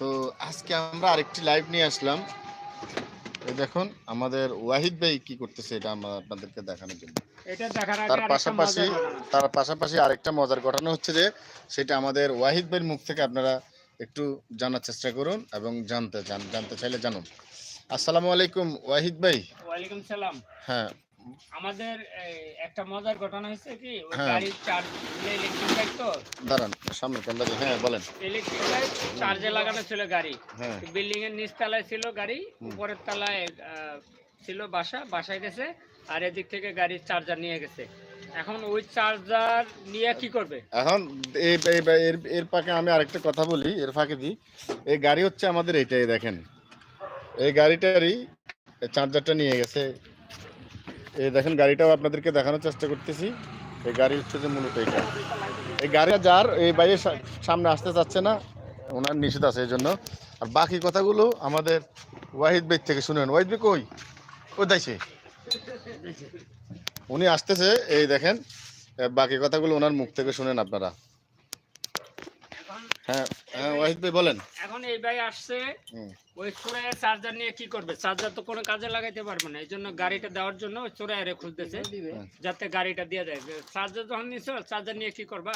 তো আজকে আমরা আরেকটি লাইভ নিয়ে আসলাম। এই দেখুন আমাদের ওয়াহিদ ভাই কি করতেছে এটা আমরা আপনাদেরকে দেখানোর জন্য। তার পাশাপাশি তার পাশাপাশি আরেকটা মজার ঘটনা হচ্ছে যে সেটা আমাদের ওয়াহিদ ভাইয়ের মুখ থেকে আপনারা একটু জানার চেষ্টা করুন এবং জানতে চান জানতে চাইলে জানুন। আসসালামু আলাইকুম ওয়াহিদ ভাই। ওয়ালাইকুম সালাম। হ্যাঁ আমাদের একটা মজার ঘটনা হচ্ছে কি হ্যাঁ। গাড়ির চার্জ ইলেকট্রিক বাইক তো? দাঁড়ান সামনে ক্যামেরা হ্যাঁ বলেন। ইলেকট্রিক বাইক চার্জে লাগানো ছিল গাড়ি। হ্যাঁ। বিল্ডিং এর নিচ তলায় ছিল গাড়ি উপরের তলায় ছিল বাসা বাসায় গেছে আর এদিক থেকে গাড়ির চার্জার নিয়ে গেছে। এখন ওই চার্জার নিয়ে কি করবে? এখন এই এর ফাঁকে আমি আরেকটা কথা বলি এর ফাঁকে দিই এই গাড়ি হচ্ছে আমাদের এইটাই দেখেন। এই গাড়িটারই চার্জারটা নিয়ে গেছে। এই দেখেন, গাড়িটাও আপনাদেরকে দেখানোর চেষ্টা করতেছি। এই গাড়ি হচ্ছে যে মূলত এটা। এই গাড়িটা যার, এই বাইরের সা- সামনে আসতে চাচ্ছে না, ওনার নিষেধ আছে এই জন্য আর বাকি কথাগুলো আমাদের ওয়াহিদ ভাই থেকে শুনেন। ওয়াহিদ ভাই কই? কই দাইছে উনি আসতেছে, এই দেখেন বাকি কথাগুলো ওনার মুখ থেকে শুনেন আপনারা। হ্যাঁ হ্যাঁ ওয়াহিদ ভাই বলেন। এই ভাই আসছে ওই চোরাইয়ের চার্জার নিয়ে কি করবে? চার্জার তো কোনো কাজে লাগাইতে পারবে না এই জন্য গাড়িটা দেওয়ার জন্য ওই চোরাইয়ারে খুঁজতেছে যাতে গাড়িটা দিয়ে দেয়। চার্জার যখন নিছো চার্জার নিয়ে কি করবা?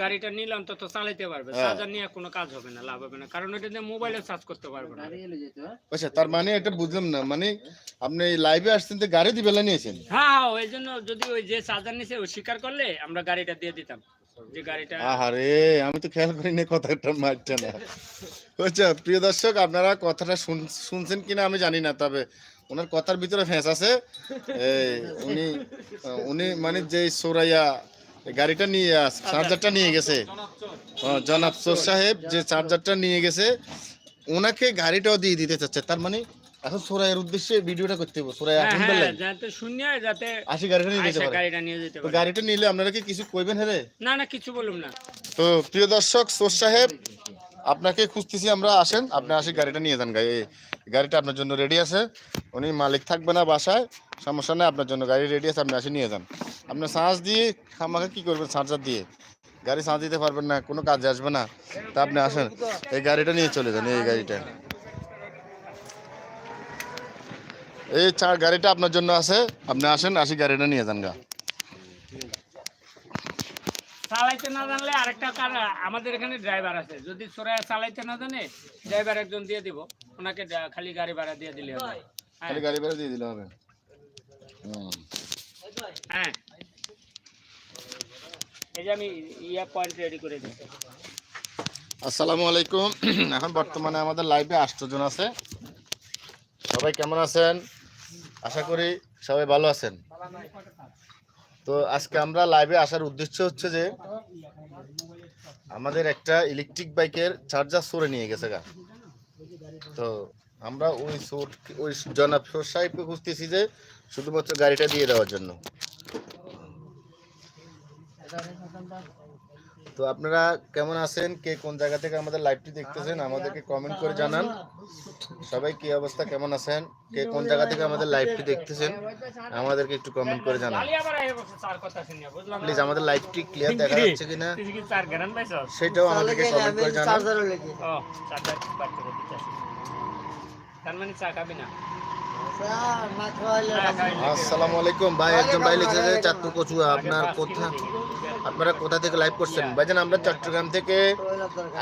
গাড়িটা নিলাম তো তো চালাইতে পারবে। হ্যাঁ। চার্জার নিয়ে কোনো কাজ হবে না লাভ হবে না কারণ ওটা দিয়ে মোবাইলে চার্জ করতে পারবে না। আচ্ছা তার মানে এটা বুঝলাম না মানে আপনি লাইভে আসছেন তো গাড়ি দিয়ে বেলা নিয়েছেন? হ্যাঁ হ্যাঁ ওই জন্য যদি ওই যে চার্জার নিছে ও স্বীকার করলে আমরা গাড়িটা দিয়ে দিতাম। আহারে আমি তো খেয়াল করিনি কথাটা মারছে না। আচ্ছা প্রিয় দর্শক আপনারা কথাটা শুন- শুনছেন কিনা আমি জানি না তবে ওনার কথার ভিতরে ফেঁস আছে। এই, উনি উনি মানে যে সোরাইয়া গাড়িটা নিয়ে আস চার্জারটা নিয়ে গেছে। জনাব সোর সাহেব যে চার্জারটা নিয়ে গেছে ওনাকে গাড়িটাও দিয়ে দিতে চাচ্ছে তার মানে এখন সোরাইয়ের উদ্দেশ্যে ভিডিওটা করতে হবে সোরাইয়া হ্যাঁ হ্যাঁ যাতে শূন্য যাতে আসি গাড়িটা নিয়ে যেতে পারে। গাড়িটা নিয়ে যেতে পারে। গাড়িটা নিলে আপনারা কি কিছু কইবেন হেরে? না না কিছু বলুম না। তো প্রিয় দর্শক সোর সাহেব আপনাকে খুঁজতেছি আমরা আসেন। আপনি আসি গাড়িটা নিয়ে যান। গাড়ি গাড়িটা আপনার জন্য রেডি আছে। উনি মালিক থাকবে না বাসায়। সমস্যা নেই আপনার জন্য গাড়ি রেডি আছে আপনি আসি নিয়ে যান। আপনি চার্জ দিয়ে আমাকে কি করবেন চার্জার দিয়ে? গাড়ি চার্জ দিতে পারবেন না কোনো কাজে আসবে না। তা আপনি আসেন। এই গাড়িটা নিয়ে চলে যান এই গাড়িটা। এই চার গাড়িটা আপনার জন্য আছে। আপনি আসেন আসি গাড়িটা নিয়ে যান গা। চালাইতে না জানলে আরেকটা কার আমাদের এখানে ড্রাইভার আছে। যদি চোরা চালাইতে না জানে ড্রাইভার একজন দিয়ে দিব। ওনাকে খালি গাড়ি ভাড়া দিয়ে দিলে হবে। হ্যাঁ। খালি গাড়ি ভাড়া দিয়ে দিলে হবে। হুম। হ্যাঁ। এই যে আমি ইয়া পয়েন্ট রেডি করে দিচ্ছি। আসসালামু আলাইকুম। এখন বর্তমানে আমাদের লাইভে আটজন আছে। সবাই কেমন আছেন? আশা করি সবাই ভালো আছেন। তো আজকে আমরা লাইভে আসার উদ্দেশ্য হচ্ছে যে, আমাদের একটা ইলেকট্রিক বাইকের চার্জার সরে নিয়ে গেছে গা। তো আমরা ওই সোর ওই জনাব সাহেবকে খুঁজতেছি যে, শুধুমাত্র গাড়িটা দিয়ে দেওয়ার জন্য। তো আপনারা কেমন আছেন? কে কোন জায়গা থেকে আমাদের লাইভটি দেখতেছেন আমাদেরকে কমেন্ট করে জানান। সবাই কি অবস্থা কেমন আছেন? কে কোন জায়গা থেকে আমাদের লাইভটি দেখতেছেন আমাদেরকে একটু কমেন্ট করে জানান। প্লিজ আমাদের লাইভটি ক্লিয়ার দেখা যাচ্ছে কিনা? সেটাও আমাদেরকে কমেন্ট করে জানান। তার মানে চা খাবি হ্যাঁ, না। আসসালামু আলাইকুম। ভাই একজন ভাই লিখেছে যে চাঁদপুর কচুয়া আপনার কোথা? আপনারা কোথা থেকে লাইভ করছেন? ভাইজান আমরা চট্টগ্রাম থেকে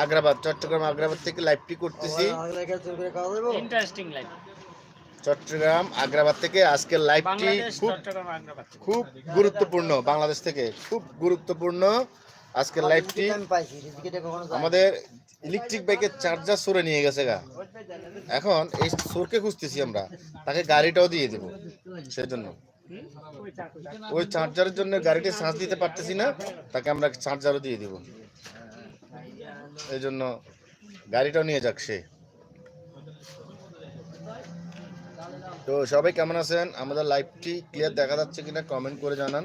আগ্রাবাদ চট্টগ্রাম আগ্রাবাদ থেকে লাইভটি করতেছি। ইন্টারেস্টিং লাইফ চট্টগ্রাম আগ্রাবাদ থেকে আজকের লাইভটি খুব খুব গুরুত্বপূর্ণ বাংলাদেশ থেকে খুব গুরুত্বপূর্ণ। আজকের লাইভটি আমাদের ইলেকট্রিক বাইকের চার্জার সরে নিয়ে গেছে গা। এখন এই সোরকে খুঁজতেছি আমরা তাকে গাড়িটাও দিয়ে দেবো সেজন্য। হুম? ওই ওই চার্জারের জন্য গাড়িটি চার্জ দিতে পারতেছি না তাকে আমরা চার্জারও দিয়ে দিব। এই জন্য গাড়িটাও নিয়ে যাক সে। তো সবাই কেমন আছেন? আমাদের লাইভটি ক্লিয়ার দেখা যাচ্ছে কিনা কমেন্ট করে জানান।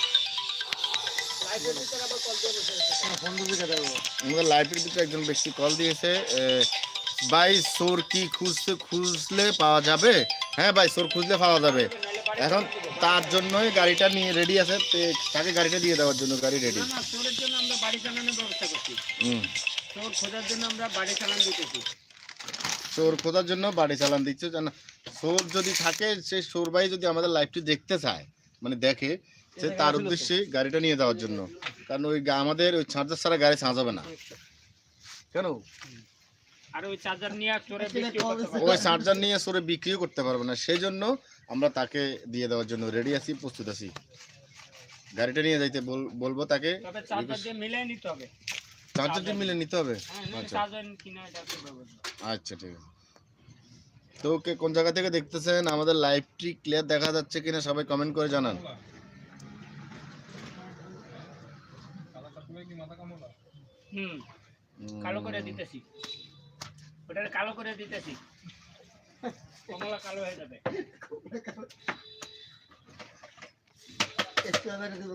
আমাদের লাইফের ভিতরে একজন ব্যক্তি কল দিয়েছে ভাই চোর কি খুঁজতে খুঁজলে পাওয়া যাবে? হ্যাঁ ভাই চোর খুঁজলে পাওয়া যাবে। এখন তার জন্যই গাড়িটা নিয়ে রেডি আছে তাকে গাড়িটা দিয়ে দেওয়ার জন্য গাড়ি রেডি না, না, জন্য আমরা বাড়ি চালানোর ব্যবস্থা করছি। হুম। চোর খোঁজার জন্য আমরা বাড়ি চালান দিতেছি। চোর খোঁজার জন্য বাড়ি চালান দিচ্ছে চোর যদি থাকে সে চোর ভাই যদি আমাদের লাইফটি দেখতে চায় মানে দেখে সে তার উদ্দেশ্যে গাড়িটা নিয়ে যাওয়ার জন্য। কারণ ওই গা- আমাদের ওই চার্জার ছাড়া গাড়ি ছাঁচাবে না। কেন? আর ওই চার্জার নিয়ে চোরে বিক্রি করতে পারবে। ওই চার্জার নিয়ে চোরে বিক্রিও করতে পারবে না। সেই জন্য আমরা তাকে দিয়ে দেওয়ার জন্য রেডি আছি প্রস্তুত আছি। গাড়িটা নিয়ে যাইতে বল- বলব তাকে। তবে চার্জার দিয়ে মিলাই নিতে হবে। চার্জারটি মিলে নিতে হবে? হ্যাঁ আচ্ছা। আচ্ছা ঠিক আছে। তো ওকে কোন জায়গা থেকে দেখতেছেন? আমাদের লাইভটি ক্লিয়ার দেখা যাচ্ছে কিনা সবাই কমেন্ট করে জানান। হুম কালো করে দিতেছি। ওটা কালো করে দিতেছি। কমলা কালো হয়ে যাবে।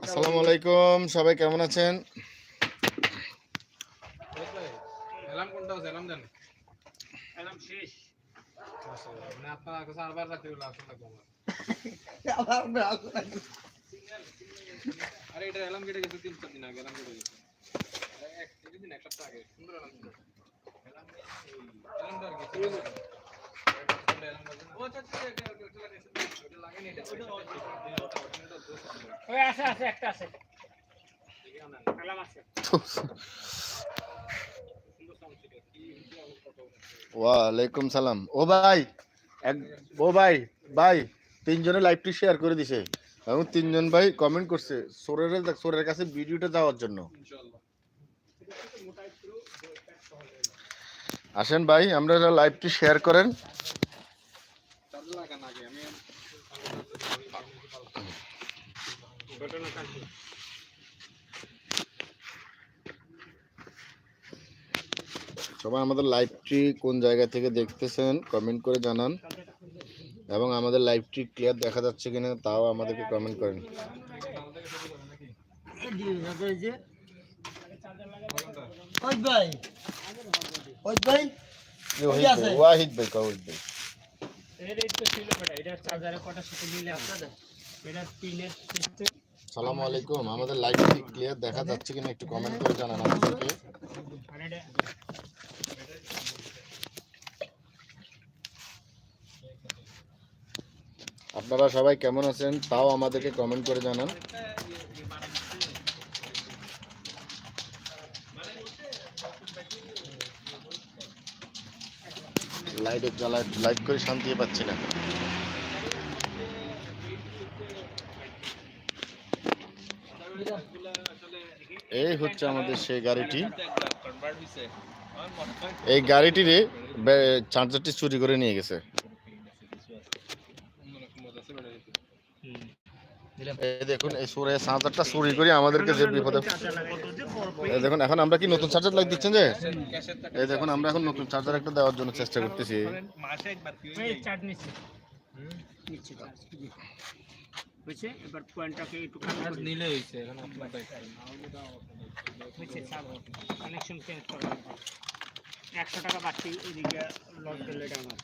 আসসালামু আলাইকুম সবাই কেমন আছেন? এলাম কোনটা এলাম দেন একদম শেষ। মানে আরে এটা এলাম কেটে গেছে তিন চার দিন আগে এলাম কেটে গেছে। ওয়ালাইকুম সালাম। ও ভাই, এক ও ভাই ভাই, তিনজনে লাইভটি শেয়ার করে দিছে। এবং তিনজন ভাই কমেন্ট করছে, সোরের সোরের কাছে ভিডিওটা যাওয়ার জন্য। ইনশাআল্লাহ আসেন ভাই, আমরা লাইভটি শেয়ার করেন। সবাই আমাদের লাইভটি কোন জায়গা থেকে দেখতেছেন কমেন্ট করে জানান। এবং আমাদের লাইভটি ক্লিয়ার দেখা যাচ্ছে কিনা, তাও আমাদেরকে কমেন্ট করেন। ওই ভাই। ওই ভাই। ওয়াহিদ ভাই, ওয়াহিদ ভাই ওয়াহিদ ভাই? এর এই তো ছিল বেটা এটা চার্জারে কটার সাথে মিলে আছে এটা পিনের সিস্টেম সালামু আলাইকুম আমাদের লাইভটি ক্লিয়ার দেখা যাচ্ছে কিনা একটু কমেন্ট করে জানান আমাদেরকে। আপনারা সবাই কেমন আছেন তাও আমাদেরকে কমেন্ট করে জানান। লাইট জ্বালায় লাইট করে শান্তি পাচ্ছি না। এই হচ্ছে আমাদের সেই গাড়িটি। এই গাড়িটিরে চার্জারটি চুরি করে নিয়ে গেছে অন্যরকম মজা আছে বেড়ে যেতে এই দেখুন এই সুরে চার্জারটা চুরি করে আমাদেরকে যে বিপদে দেখুন এখন আমরা কি নতুন চার্জার লাইট দিচ্ছেন যে? এই দেখুন আমরা এখন নতুন চার্জার একটা দেওয়ার জন্য চেষ্টা করতেছি। মাসে একবার কি এই চার্জ নিচ্ছে। নিচ্ছে চার্জ বুঝছে? এবার পয়েন্টটাকে একটু নিলে হইছে এখন বুঝছে? কানেকশন চেঞ্জ করা একশো টাকা বাড়তি এদিকে লস গেলে এটা আমার